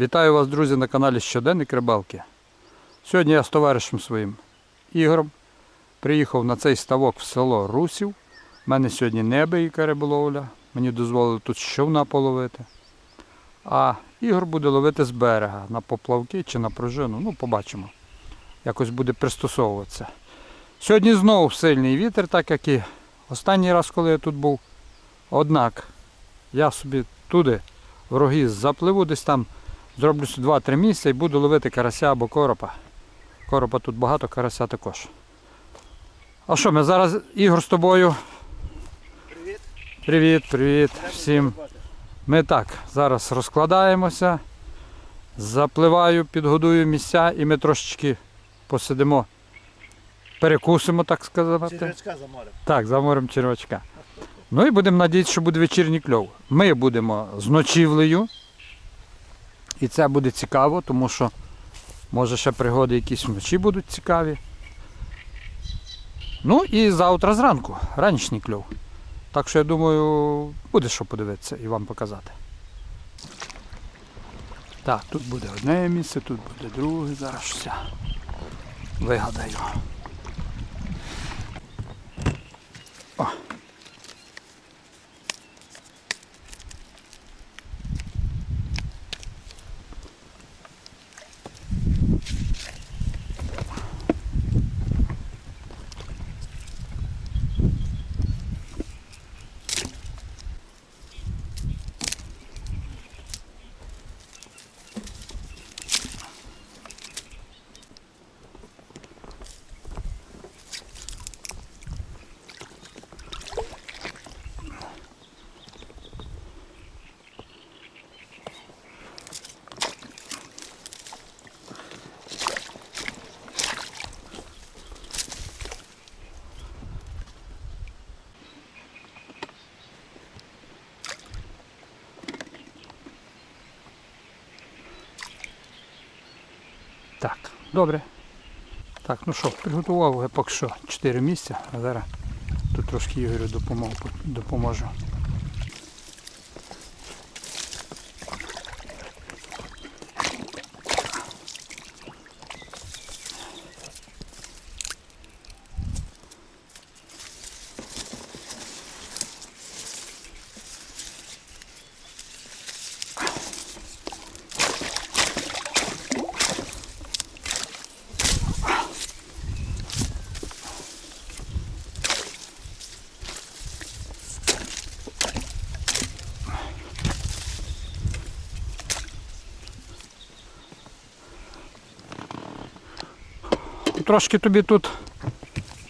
Вітаю вас, друзі, на каналі Щоденник Рибалки. Сьогодні я з товаришем своїм Ігорем приїхав на цей ставок в село Русів. У мене сьогодні небияка риболовля. Мені дозволили тут щовна половити. А Ігор буде ловити з берега на поплавки чи на пружину. Ну, побачимо. Якось буде пристосовуватися. Сьогодні знову сильний вітер, так як і останній раз, коли я тут був. Однак я собі туди в роги запливу десь там Зроблю 2-3 місця і буду ловити карася або коропа. Коропа тут багато, карася також. А що, ми зараз Ігор з тобою. Привіт. Привіт, привіт всім. Ми так, зараз розкладаємося, запливаю, підгодую місця і ми трошечки посидимо, перекусимо, так сказати. Червячка за морем. Так, за морем червачка. Ну і будемо надіятися, що буде вечірній кльов. Ми будемо з ночівлею. І це буде цікаво, тому що може ще пригоди якісь вночі будуть цікаві. Ну і завтра зранку, ранішній кльов. Так що я думаю, буде що подивитися і вам показати. Так, тут буде одне місце, тут буде друге, зараз все вигадаю. Так, добре. Так, ну що, приготував поки що 4 місця, а зараз тут трошки Ігорю допоможу. Трошки тобі тут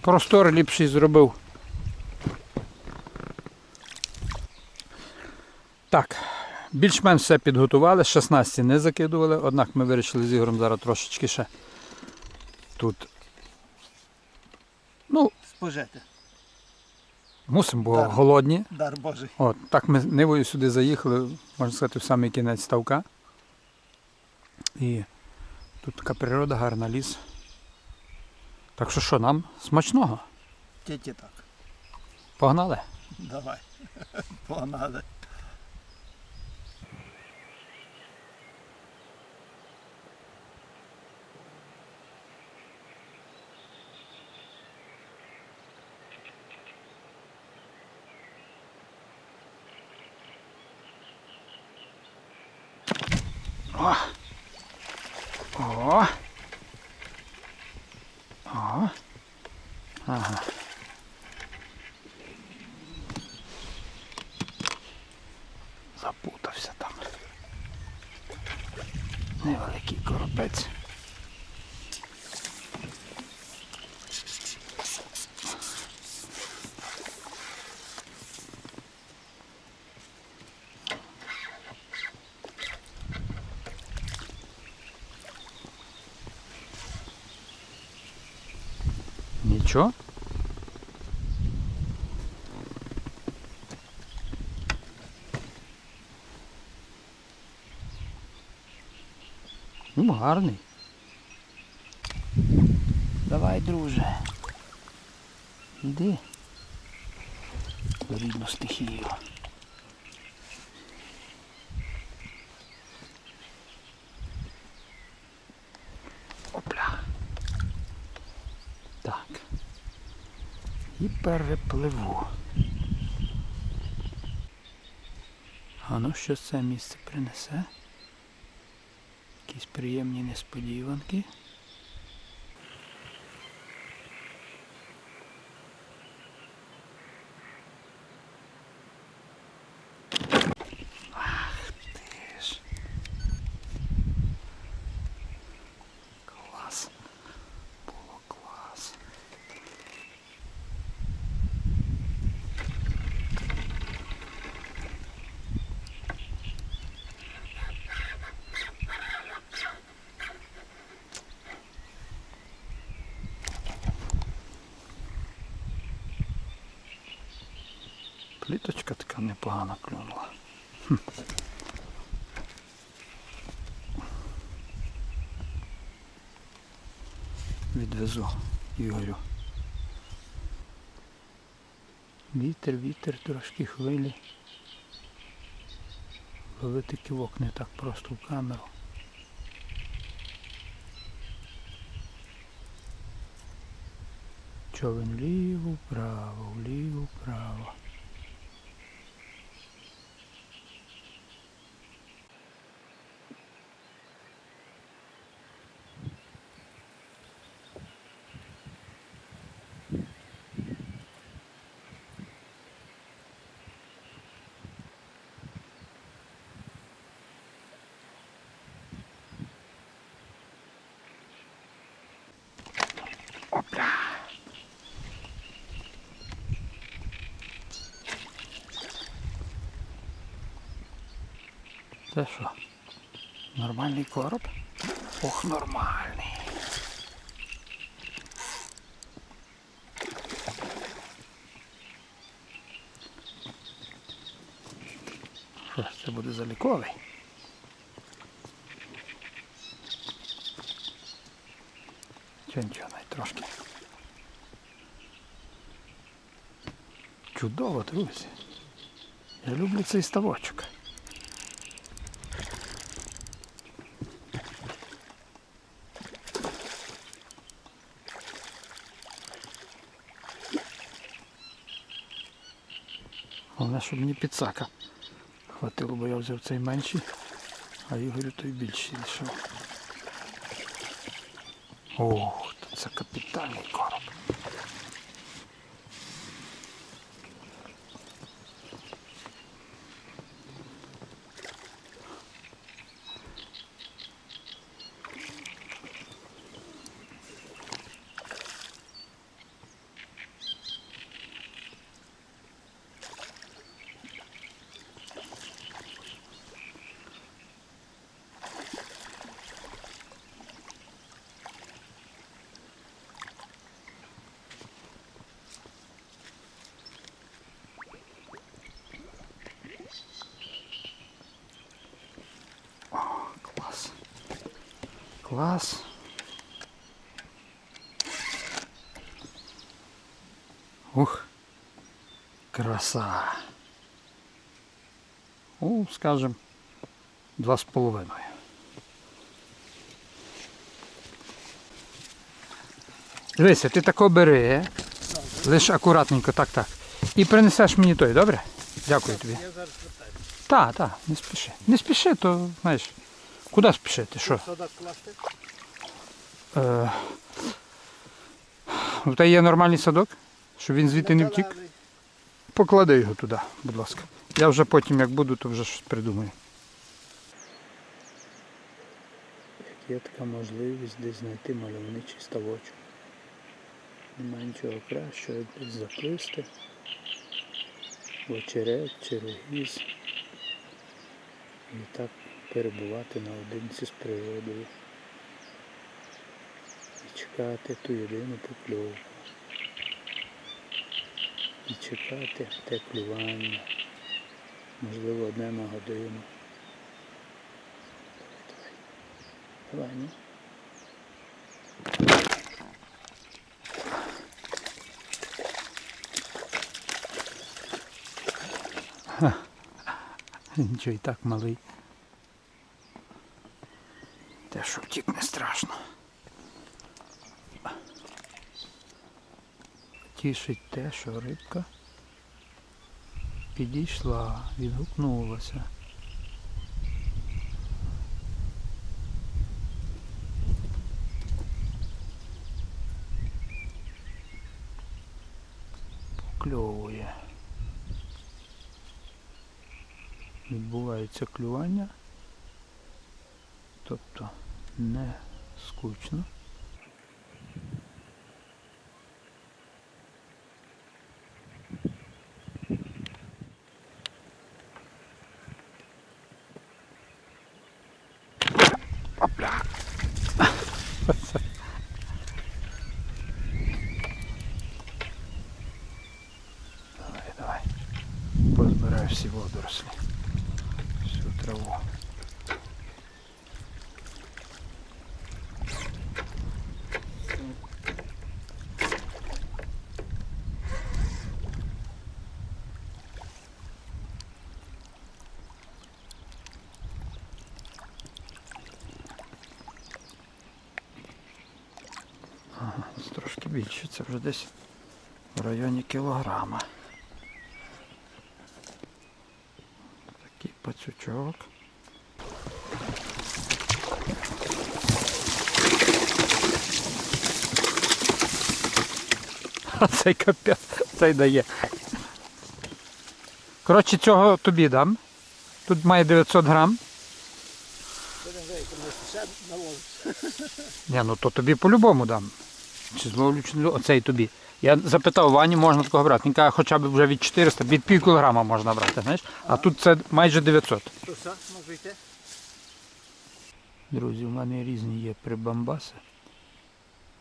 простор ліпший зробив. Так, більш-менш все підготували, 16 не закидували, однак ми вирішили з Ігорем зараз трошечки ще тут. Ну, Спожити. мусимо, бо Так. голодні. Дар Божий. От, так ми нивою сюди заїхали, можна сказати, в самий кінець ставка. І тут така природа, гарна ліс. Так що що, нам смачного? Тільки так. Погнали? Давай. Погнали. О! О! Ага. Ну гарний. Давай, друже. Іди. До Рідну стихію. Опля. Так. І перепливу. А ну що це місце принесе? Приємні несподіванки. Пліточка така непогана клюнула. Відвезу Ігорю. Вітер, вітер, трошки хвилі. Ловити ківок не так просто в камеру. Човен вліво, вправо, вліво, вправо. Опля. Це що? Нормальний короб? Ох, нормальний. Це буде заліковий? Чи нічого, навіть трошки. Чудово, друзі. Я люблю цей ставочок. Головне, щоб мені підсака хватило, бо я взяв цей менший, а Ігорю той більший лишив. Ох, це капітальний короб. Клас. Ух. Краса. Ну, скажем, два з половиною. Дивися, ти тако бери, лиш акуратненько, так, так. І принесеш мені той, добре? Дякую тобі. Я зараз. Так, так, не спіши. Не спіши, то знаєш. Куди спішити? Що? Е, у тебе є нормальний садок, щоб він звідти не втік. Поклади його туди, будь ласка. Я вже потім, як буду, то вже щось придумаю. Як є така можливість десь знайти мальовничий ставочок. Немає нічого кращого, як десь заплисти. Очерет, черегіз. І так перебувати наодинці з природою. І чекати ту єдину покльовку. І чекати те клювання. Можливо, одне на годину. Давай, ну. Нічого і так малий. Що втік не страшно. тішить те, що рибка підійшла, відгукнулася. Покльовує. Відбувається клювання. Тобто не скучно. Опля. Давай, давай. Позбирай всі водорослі. Всю траву. Ага, це трошки більше, це вже десь в районі кілограма. Такий пацючок. А цей капець, цей дає. Коротше, цього тобі дам. Тут має 900 грам. Ні, ну то тобі по-любому дам. Чи зловлю, чи не зловлю. Оцей тобі. Я запитав Вані, можна такого брати. Він каже, хоча б вже від 400, від пів кілограма можна брати, знаєш? А тут це майже 900. То все, можу йти? Друзі, у мене різні є прибамбаси,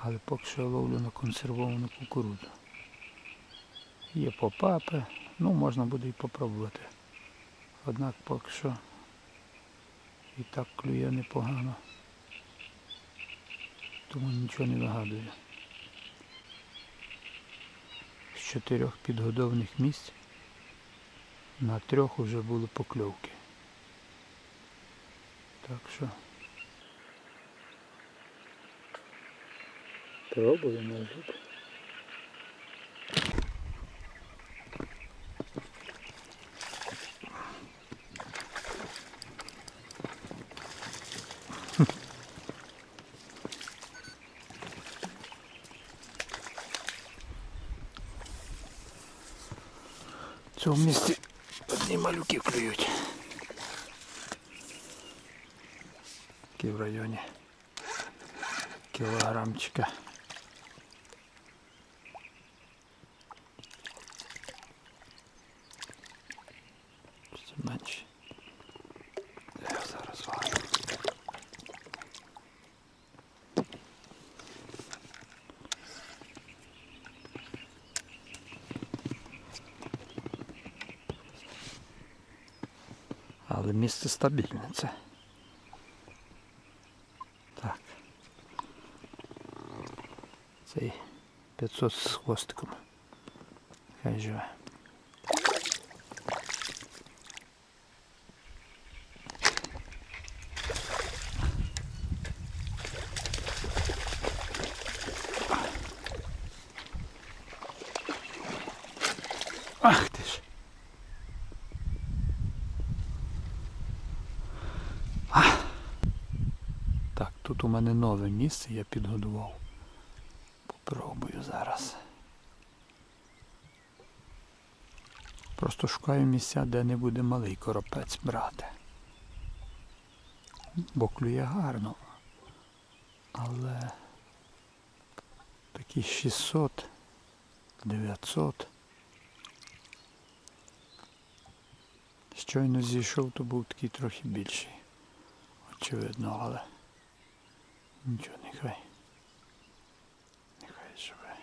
але поки що я ловлю на консервовану кукурудзу. Є попапи, ну можна буде і попробувати. Однак поки що і так клює непогано. Тому нічого не вигадую. З чотирьох підгодованих місць на трьох вже були покльовки. Так що Пробуємо зуб. Цьому місці одні малюки клюють. Такі в районі кілограмчика. Це менше. Я зараз важу. Але місце стабільне це. Так. Цей 500 з хвостиком. Хай живе. Ах ти ж. Так, тут у мене нове місце, я підгодував. Попробую зараз. Просто шукаю місця, де не буде малий коропець брати. Бо клює гарно. Але такі 600, 900. Щойно зійшов, то був такий трохи більший. Очевидно, але нічого, нехай. Нехай живе.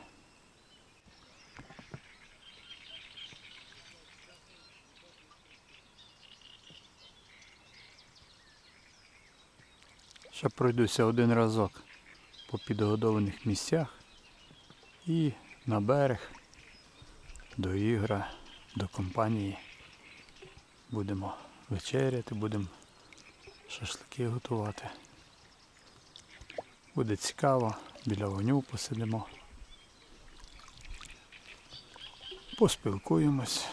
Ще пройдуся один разок по підгодованих місцях і на берег до ігра, до компанії. Будемо вечеряти, будемо шашлики готувати. Буде цікаво, біля вогню посидимо. Поспілкуємось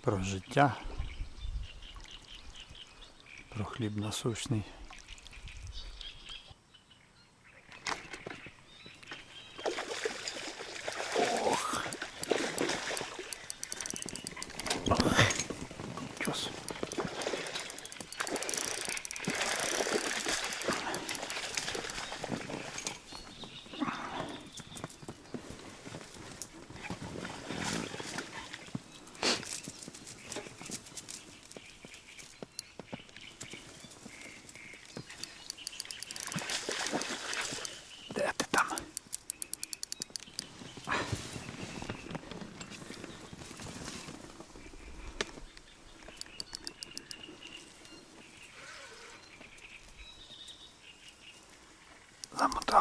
про життя, про хліб насущний. Ох. Чос. Де ти там?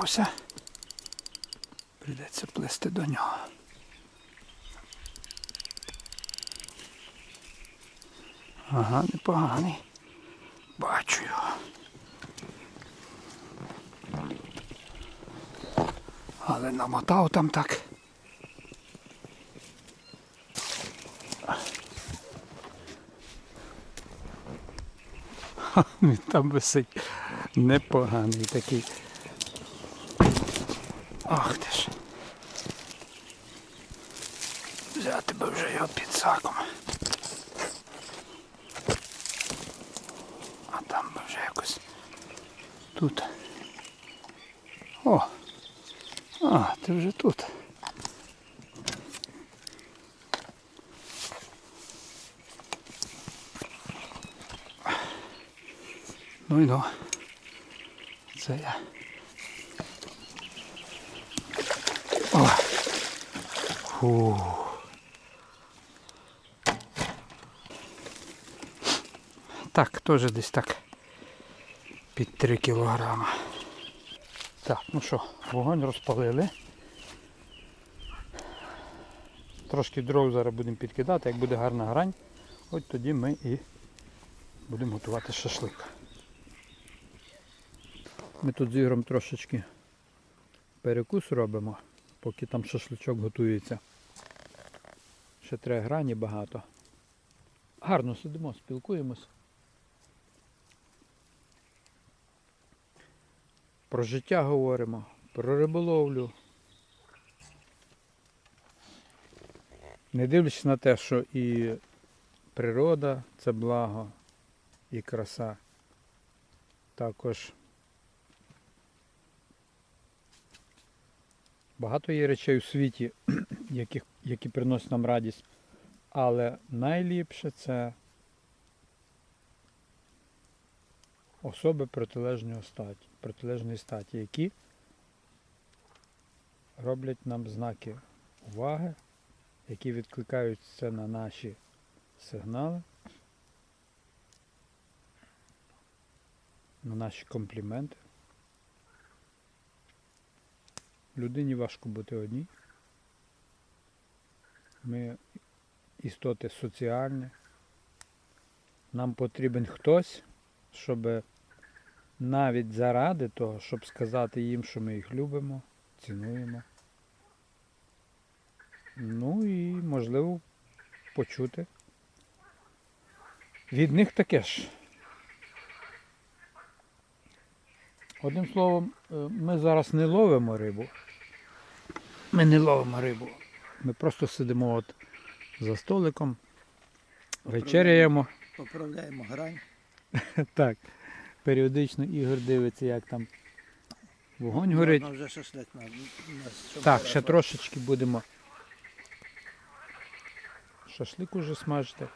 Замотався. Прийдеться плисти до нього. Ага, непоганий. Бачу його. Але намотав там так. Він там висить непоганий такий. Ах ти ж. Взяти би вже його під саком. А там би вже якось тут. О! А, ти вже тут. Ну і ну. Це я. Фу. Так, теж десь так. Під 3 кілограма. Так, ну що, вогонь розпалили. Трошки дров зараз будемо підкидати, як буде гарна грань, от тоді ми і будемо готувати шашлик. Ми тут з Ігорем трошечки перекус робимо, поки там шашличок готується. Ще треба грані багато. Гарно сидимо, спілкуємось. Про життя говоримо, про риболовлю. Не дивлячись на те, що і природа це благо, і краса. Також багато є речей у світі, яких, які приносять нам радість. Але найліпше це особи протилежної статі, протилежної статі, які роблять нам знаки уваги, які відкликаються на наші сигнали, на наші компліменти. Людині важко бути одній. Ми істоти соціальні. Нам потрібен хтось, щоб навіть заради того, щоб сказати їм, що ми їх любимо, цінуємо. Ну і можливо почути. Від них таке ж. Одним словом, е, ми зараз не ловимо рибу. Ми не ловимо рибу. Ми просто сидимо от за столиком, вечеряємо. Поправляємо грань. Так. Періодично Ігор дивиться, як там вогонь горить. Можна вже шашлик на, на Так, ще трошечки будемо шашлик уже смажити.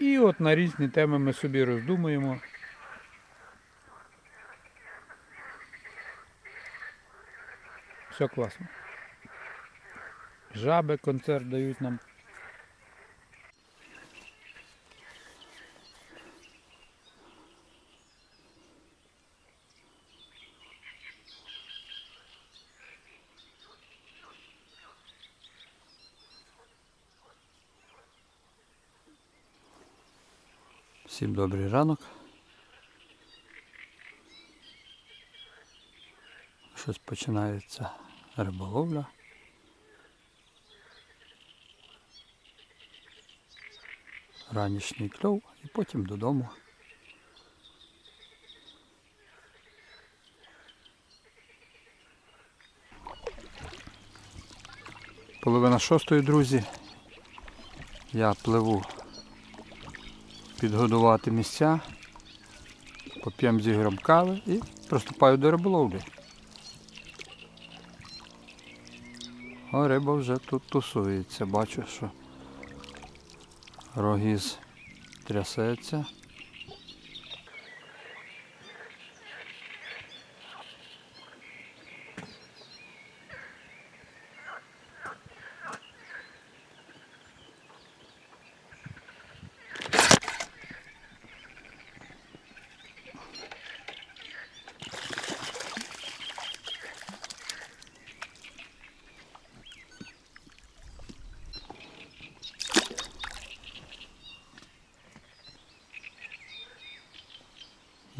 І от на різні теми ми собі роздумуємо. Все класно. Жаби концерт дають нам. Всім добрий ранок. Щось починається риболовля. Ранішній кльов і потім додому. Половина шостої, друзі. Я пливу підгодувати місця, поп'ємо з кави і приступаю до риболовлі. А риба вже тут тусується. Бачу, що рогіз трясеться.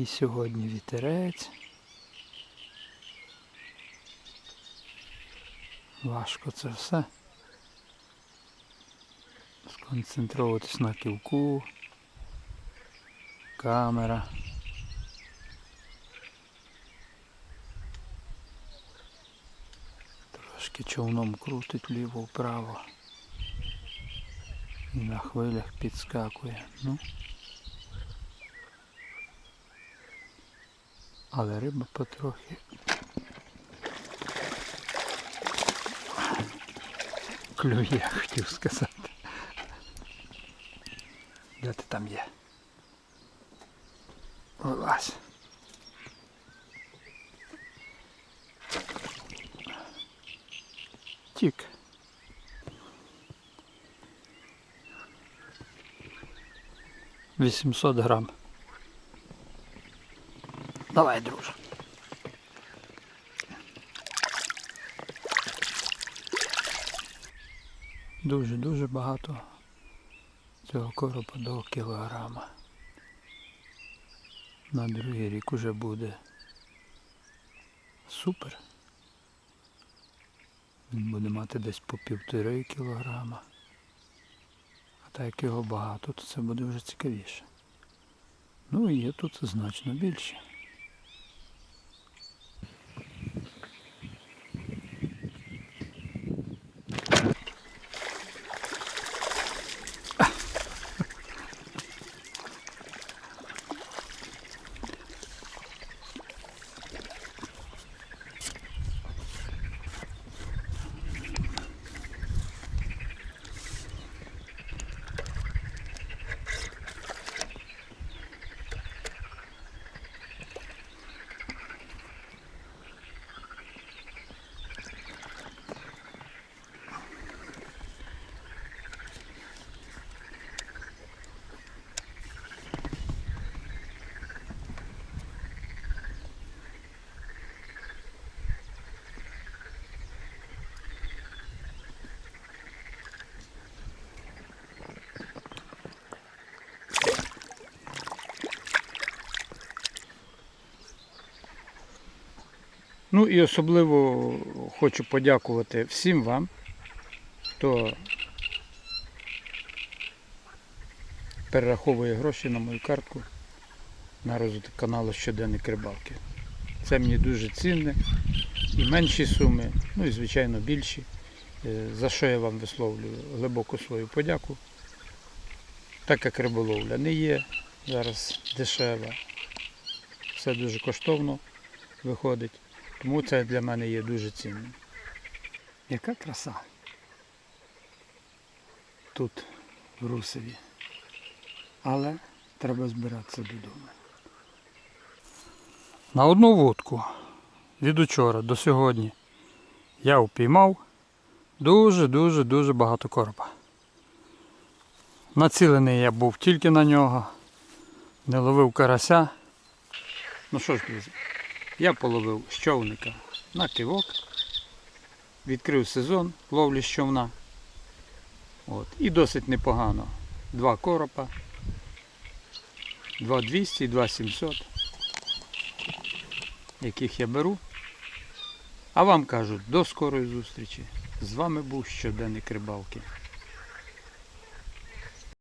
І сьогодні вітерець. Важко це все. Сконцентруватись на ківку. Камера. Трошки човном крутить вліво-вправо. І на хвилях підскакує. Ну. Але риба потрохи. Клює, хотів сказати. Де ти там є? Вилазь. Тік. Вісімсот грам. Давай, друже. Дуже-дуже багато цього коропа до кілограма. На другий рік уже буде супер. Він буде мати десь по півтори кілограма. А так як його багато, то це буде вже цікавіше. Ну і є тут значно більше. Ну і особливо хочу подякувати всім вам, хто перераховує гроші на мою картку на розвиток каналу Щоденник Рибалки. Це мені дуже цінне. І менші суми, ну і звичайно більші. Е, За що я вам висловлюю глибоку свою подяку. Так як риболовля не є зараз дешева, все дуже коштовно виходить. Тому це для мене є дуже цінним. Яка краса тут, в Русові. Але треба збиратися додому. На одну вудку від учора до сьогодні я впіймав дуже-дуже дуже багато коропа. Націлений я був тільки на нього, не ловив карася. Ну що ж, друзі, я половив з човника на кивок, відкрив сезон ловлі з човна. От. І досить непогано. Два коропа, 2200 і 2700, яких я беру. А вам кажу до скорої зустрічі. З вами був щоденник рибалки.